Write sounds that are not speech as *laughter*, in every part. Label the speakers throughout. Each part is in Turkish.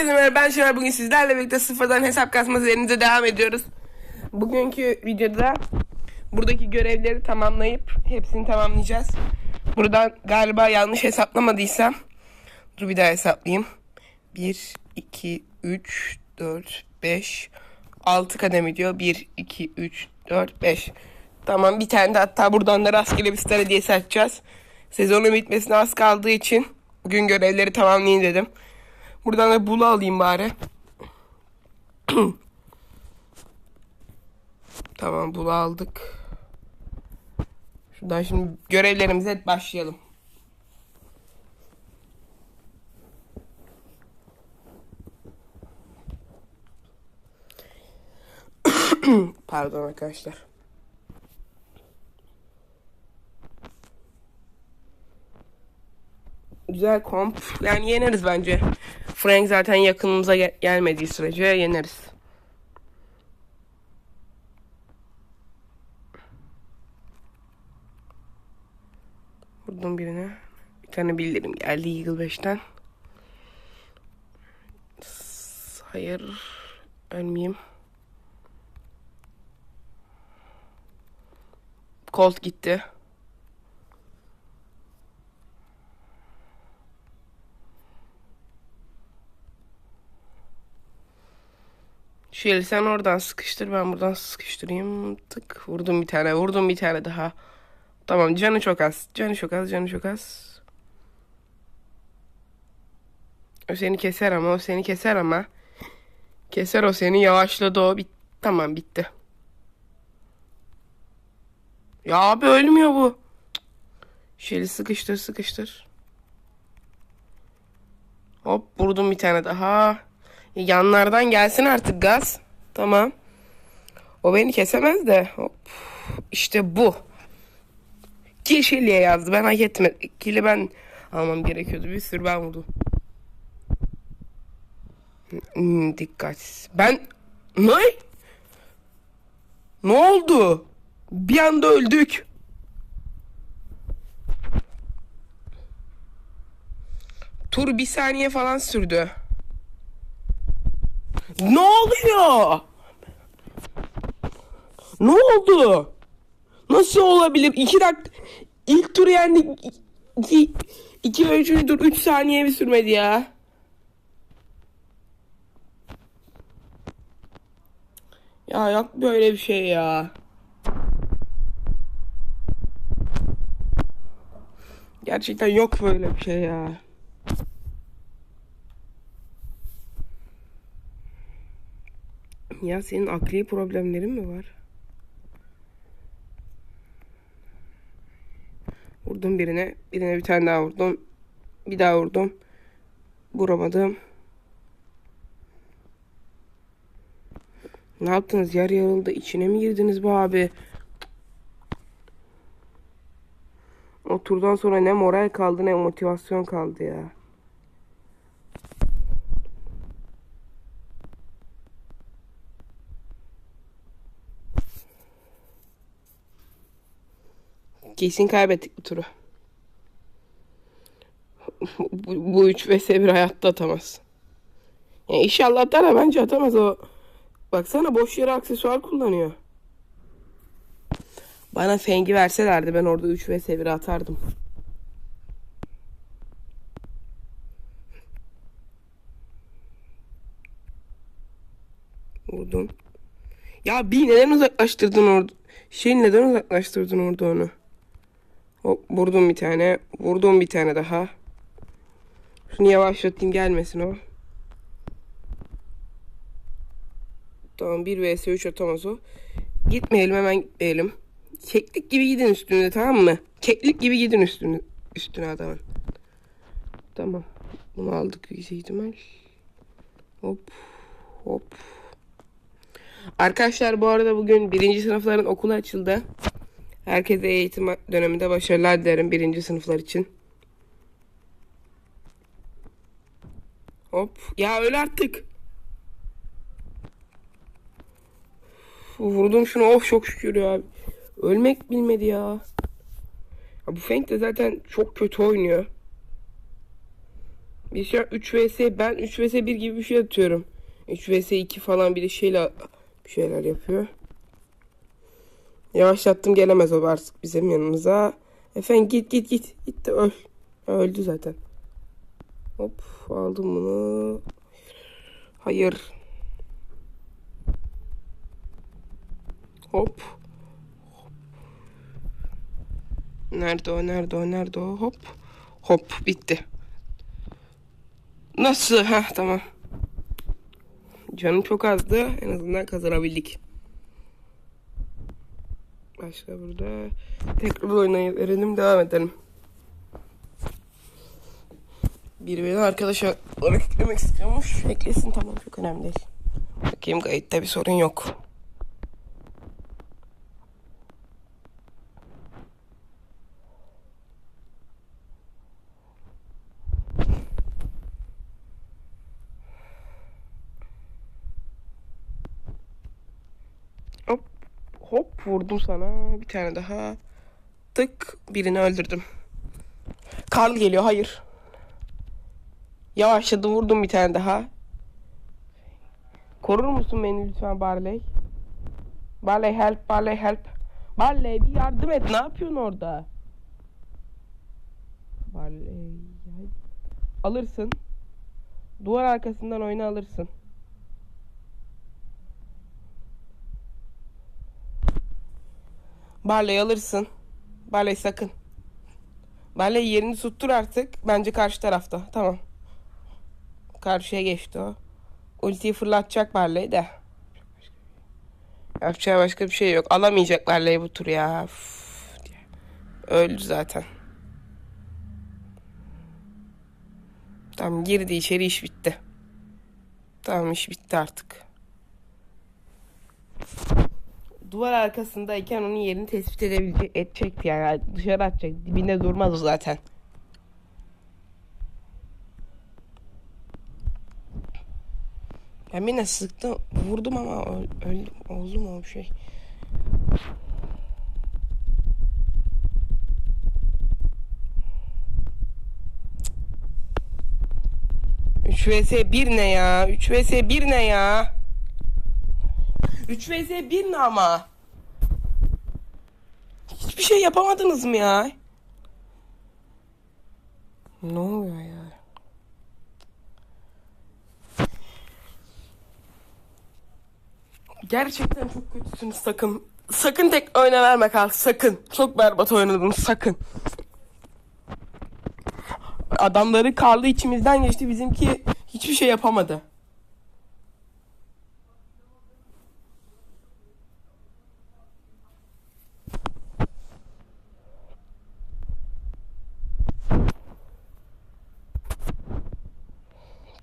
Speaker 1: Herkese merhaba ben Şener bugün sizlerle birlikte sıfırdan hesap kasma serimize devam ediyoruz. Bugünkü videoda buradaki görevleri tamamlayıp hepsini tamamlayacağız. Buradan galiba yanlış hesaplamadıysam dur bir daha hesaplayayım. 1, 2, 3, 4, 5, 6 kademe diyor. 1, 2, 3, 4, 5. Tamam bir tane de hatta buradan da rastgele bir star hediyesi açacağız. Sezonun bitmesine az kaldığı için bugün görevleri tamamlayayım dedim. Buradan da bulu alayım bari. *clears throat* tamam bulu aldık. Şuradan şimdi görevlerimize başlayalım. *clears throat* Pardon arkadaşlar. Güzel komp. Yani yeneriz bence. Frank zaten yakınımıza gel- gelmediği sürece yeneriz. Vurdum birine. Bir tane bildirim geldi Eagle 5'ten. Hayır. Ölmeyeyim. Colt gitti. Şöyle sen oradan sıkıştır ben buradan sıkıştırayım. Tık vurdum bir tane vurdum bir tane daha. Tamam canı çok az. Canı çok az canı çok az. O seni keser ama o seni keser ama. Keser o seni yavaşladı o. Bit tamam bitti. Ya abi ölmüyor bu. Şöyle sıkıştır sıkıştır. Hop vurdum bir tane daha. Yanlardan gelsin artık gaz. Tamam. O beni kesemez de. Hop. İşte bu. Yeşilliğe yazdı. Ben hak etmedim. Kili ben almam gerekiyordu. Bir sürü ben vurdum. Hmm, dikkat. Ben... Ne? Ne oldu? Bir anda öldük. Tur bir saniye falan sürdü. Ne oluyor? Ne oldu? Nasıl olabilir? İki dakika... ilk tur yendik. İki, iki ve üçüncü tur üç saniye mi sürmedi ya? Ya yok böyle bir şey ya. Gerçekten yok böyle bir şey ya. Ya senin akli problemlerin mi var? Vurdum birine. Birine bir tane daha vurdum. Bir daha vurdum. Vuramadım. Ne yaptınız? Yer yarıldı. İçine mi girdiniz bu abi? O turdan sonra ne moral kaldı ne motivasyon kaldı ya. Kesin kaybettik bu turu. bu, bu 3 vs 1 hayatta atamaz. Yani inşallah da bence atamaz o. Baksana boş yere aksesuar kullanıyor. Bana fengi verselerdi ben orada 3 vs 1 atardım. Vurdum. Ya bir neden uzaklaştırdın orada? Şey neden uzaklaştırdın orada onu? Hop vurdum bir tane. Vurdum bir tane daha. Şunu yavaşlatayım gelmesin o. Tamam 1 vs 3 atamaz o. Gitmeyelim hemen gitmeyelim. Keklik gibi gidin üstüne tamam mı? Keklik gibi gidin üstüne, üstüne adamın. Tamam. Bunu aldık yüksek ihtimal. Hop. Hop. Arkadaşlar bu arada bugün birinci sınıfların okulu açıldı. Herkese eğitim döneminde başarılar dilerim birinci sınıflar için. Hop. Ya öl artık. Vurdum şunu. Of çok şükür ya. Ölmek bilmedi ya. ya bu Feng de zaten çok kötü oynuyor. Bir şey 3 vs ben 3 vs 1 gibi bir şey atıyorum. 3 vs 2 falan bir şeyle bir şeyler yapıyor. Yavaşlattım gelemez o artık bizim yanımıza. Efendim git git git. Git de öl. Öldü zaten. Hop aldım bunu. Hayır. Hop. Nerede o nerede o nerede o hop. Hop bitti. Nasıl? Ha tamam. Canım çok azdı. En azından kazanabildik. Başka burada. Tekrar oynayıp verelim devam edelim. Biri beni arkadaş olarak eklemek istiyormuş. Eklesin tamam çok önemli değil. Bakayım kayıtta bir sorun yok. Hop hop vurdum sana bir tane daha. Tık birini öldürdüm. Karl geliyor hayır. Yavaşladı vurdum bir tane daha. Korur musun beni lütfen Barley? Barley help, Barley help. Barley bir yardım et. Ne yapıyorsun orada? Barley alırsın. Duvar arkasından oyna alırsın. Barley alırsın. Barley sakın. Barley yerini tuttur artık. Bence karşı tarafta. Tamam. Karşıya geçti o. Ultiyi fırlatacak Barley de. Yapacağı başka bir şey yok. Alamayacak Barley bu tur ya. Üf. Öldü zaten. Tamam girdi içeri iş bitti. Tamam iş bitti artık. Duvar arkasındayken onun yerini tespit edebilecek edecekti yani dışarı atacak dibinde durmaz o zaten. Ben yine sıktım vurdum ama öl, öldüm oldu mu o bir şey. Üç vs 1 ne ya? 3 vs 1 ne ya? 3 vs 1 ne ama? Hiçbir şey yapamadınız mı ya? Ne oluyor ya? Gerçekten çok kötüsünüz sakın. Sakın tek oyna verme kal sakın. Çok berbat oynadınız sakın. Adamları Karlı içimizden geçti bizimki hiçbir şey yapamadı.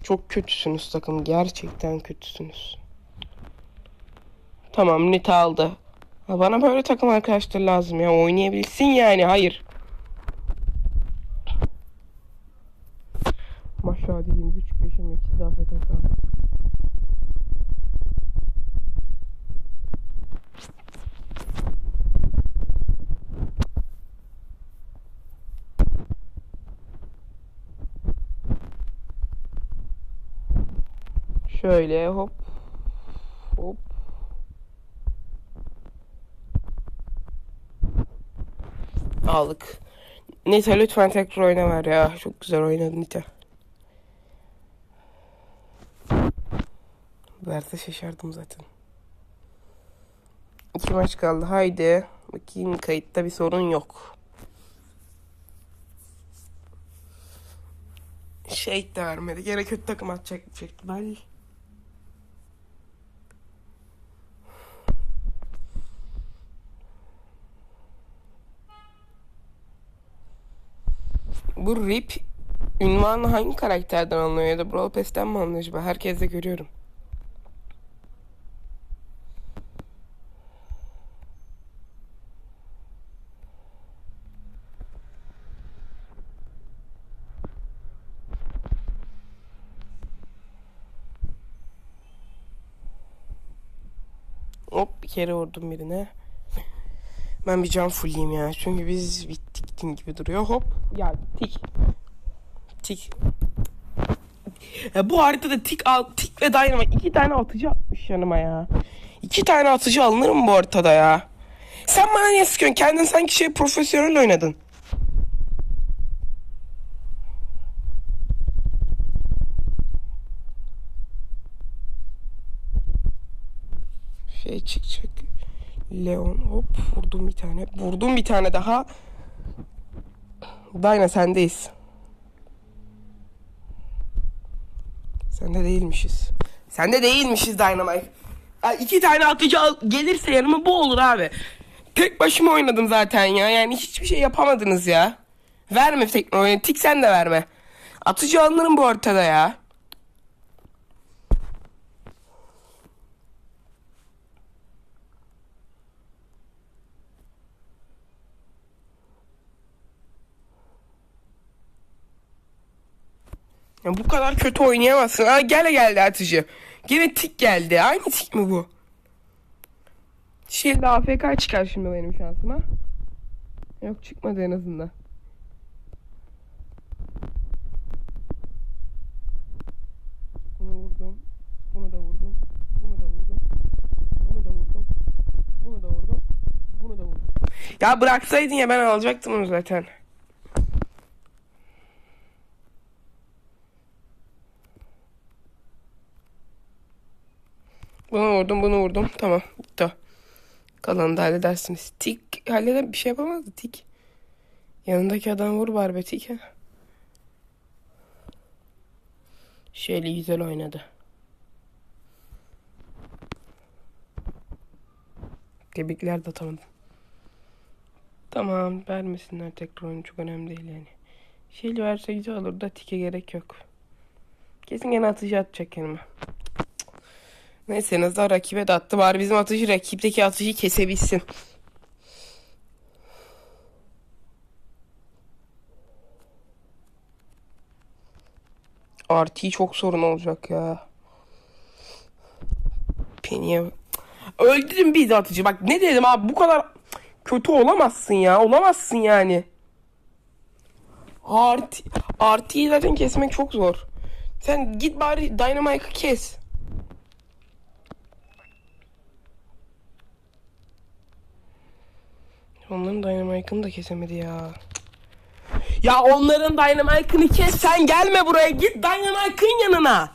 Speaker 1: Çok kötüsünüz takım. Gerçekten kötüsünüz. Tamam Nita aldı. Bana böyle takım arkadaşlar lazım ya. Oynayabilsin yani. Hayır. Maşallah dediğimiz 3 yaşam 2 daha FK kaldı. Şöyle hop hop aldık. Nita lütfen tekrar oyna ver ya. Çok güzel oynadın Nita. Verse şaşardım zaten. İki maç kaldı. Haydi. Bakayım kayıtta bir sorun yok. Şey de vermedi. Gene kötü takım atacak yüksek Bu Rip ünvanı hangi karakterden alınıyor ya da Brawl Pass'ten mi alınıyor acaba? Herkes de görüyorum. Hop bir kere vurdum birine. Ben bir can fulleyim ya. Çünkü biz bittik gibi duruyor. Hop. Ya tik. Tik. Ya bu haritada tik, al, tik ve Dynamite iki tane atıcı atmış yanıma ya. İki tane atıcı alınır mı bu haritada ya? Sen bana niye sıkıyorsun? Kendin sanki şey profesyonel oynadın. Şey çık çık. Leon hop vurdum bir tane. Vurdum bir tane daha. Dayna sendeyiz. Sende değilmişiz. Sende değilmişiz Dynamite. Ya iki tane atıcı gelirse yanıma bu olur abi. Tek başıma oynadım zaten ya. Yani hiçbir şey yapamadınız ya. Verme teknoloji. Tik sen de verme. Atıcı alınırım bu ortada ya. Ya bu kadar kötü oynayamazsın. Ha gele geldi atıcı. Gene tik geldi. Aynı tik mi bu? Şilde AFK çıkar şimdi benim şansıma. Yok çıkmadı en azından. Bunu vurdum. Bunu da vurdum. Bunu da vurdum. Bunu da vurdum. Bunu da vurdum. Bunu da vurdum. Ya bıraksaydın ya ben alacaktım onu zaten. Bunu vurdum, bunu vurdum. Tamam, bitti. Kalanı da halledersiniz. Tik halleder bir şey yapamazdı Tik. Yanındaki adam vur bari be Tik. Şöyle güzel oynadı. Tebrikler de atamadım. Tamam vermesinler tekrar oyunu çok önemli değil yani. Şeyli verse güzel olur da tike gerek yok. Kesin gene atıcı atacak yanıma. Neyse en azından rakibe de attı. Bari bizim atıcı rakipteki atıcıyı kesebilsin. Artı çok sorun olacak ya. Penny'e bak. Öldürdüm bir atıcı. Bak ne dedim abi bu kadar kötü olamazsın ya. Olamazsın yani. Artı, artıyı zaten kesmek çok zor. Sen git bari Dynamite'ı kes. Onların Dynamite'ını da kesemedi ya. Ya onların Dynamite'ını kes sen gelme buraya git Dynamite'ın yanına.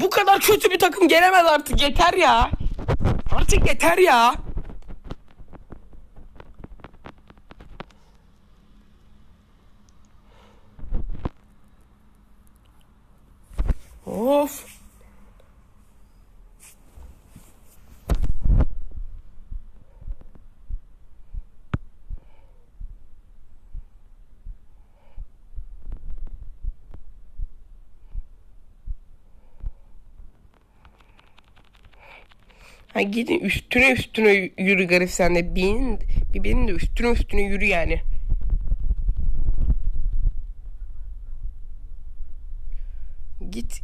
Speaker 1: Bu kadar kötü bir takım gelemez artık yeter ya. Artık yeter ya. Of. Ha gidin üstüne üstüne yürü garip sen de. Benim, bir benim de üstüne üstüne yürü yani. Git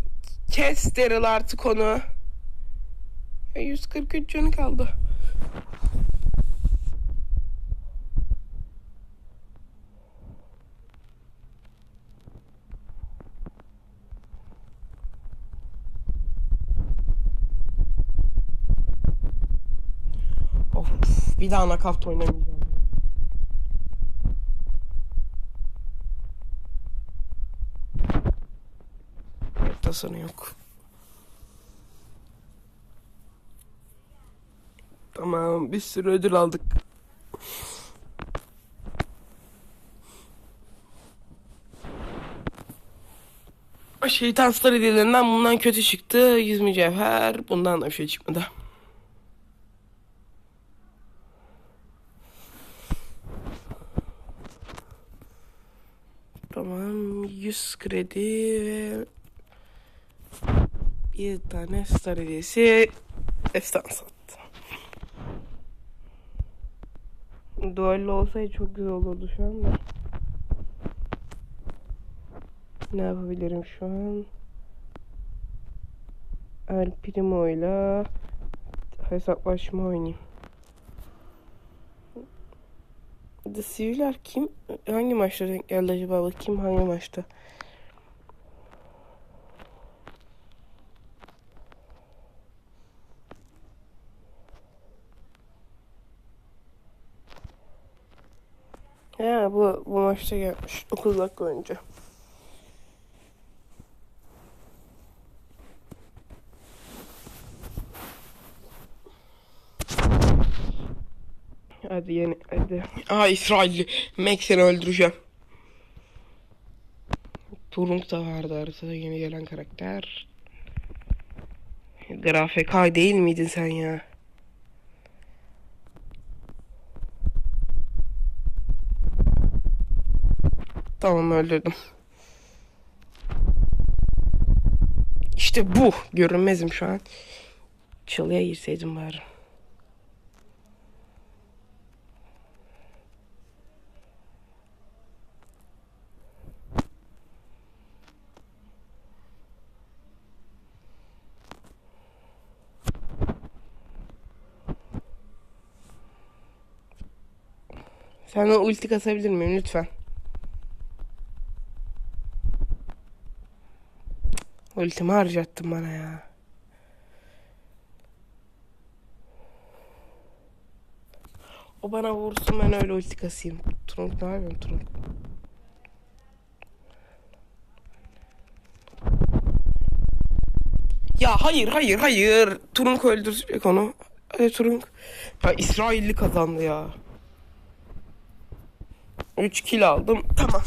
Speaker 1: kes Daryl artık onu. Ya 143 canı kaldı. Of bir daha nakavt oynamayacağım. Tasarı yok. Tamam bir sürü ödül aldık. Şeytan Star hediyelerinden bundan kötü çıktı. 100 mücevher. Bundan da bir şey çıkmadı. Tamam 100 kredi ve bir tane star hediyesi efsane sattı. Duello olsaydı çok güzel olurdu şu anda. Ne yapabilirim şu an? El Primo hesaplaşma oynayayım. The Siviller kim? Hangi maçta denk geldi acaba? Bakayım hangi maçta? Ya bu, bu maçta gelmiş 9 dakika önce. Hadi yeni hadi. Aa İsrailli. Mac seni öldüreceğim. Turunk da vardı haritada yeni gelen karakter. Grafik değil miydin sen ya? Tamam öldürdüm. İşte bu. Görünmezim şu an. Çalıya girseydim bari. Sana ulti kasabilir miyim lütfen? Ultimi harcattın bana ya. O bana vursun ben öyle ulti kasayım. Trunk ne yapıyorsun Trunk? Ya hayır hayır hayır. Trunk öldürecek onu. Hadi Trunk. Ya İsrailli kazandı ya. 3 kill aldım. Tamam.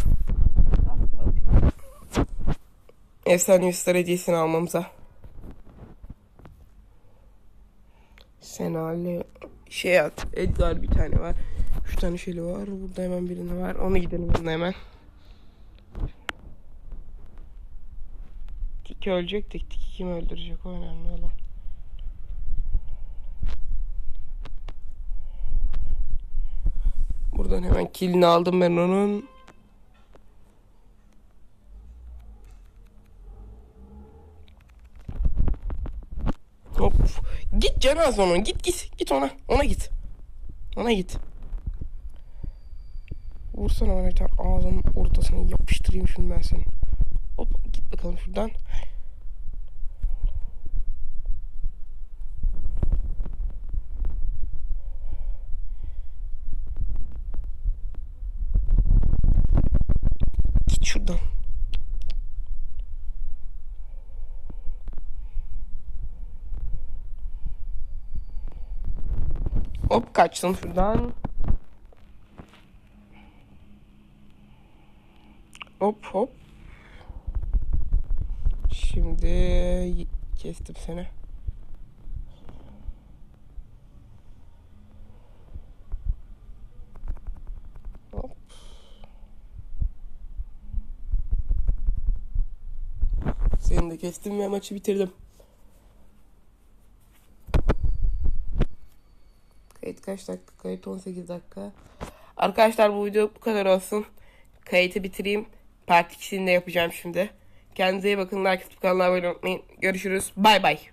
Speaker 1: Efsane Üstar hediyesini almamıza. Senale şey at. Edgar bir tane var. Üç tane şeyli var. Burada hemen birinde var. Onu gidelim hemen. Tiki ölecektik. Tiki kim öldürecek? O önemli olan. Buradan hemen killini aldım ben onun. Hop. Git Cenaz onun. Git git. Git ona. Ona git. Ona git. Vursana bana bir tane ağzının ortasına yapıştırayım şimdi ben seni. Hop git bakalım şuradan. Git şuradan. Hop kaçtın şuradan. Hop hop. Şimdi kestim seni. Hop. Seni de kestim ve maçı bitirdim. Kayıt kaç dakika? Kayıt 18 dakika. Arkadaşlar bu video bu kadar olsun. Kayıtı bitireyim. Part 2'sini de yapacağım şimdi. Kendinize iyi bakın. Like atıp kanala abone olmayı unutmayın. Görüşürüz. Bay bay.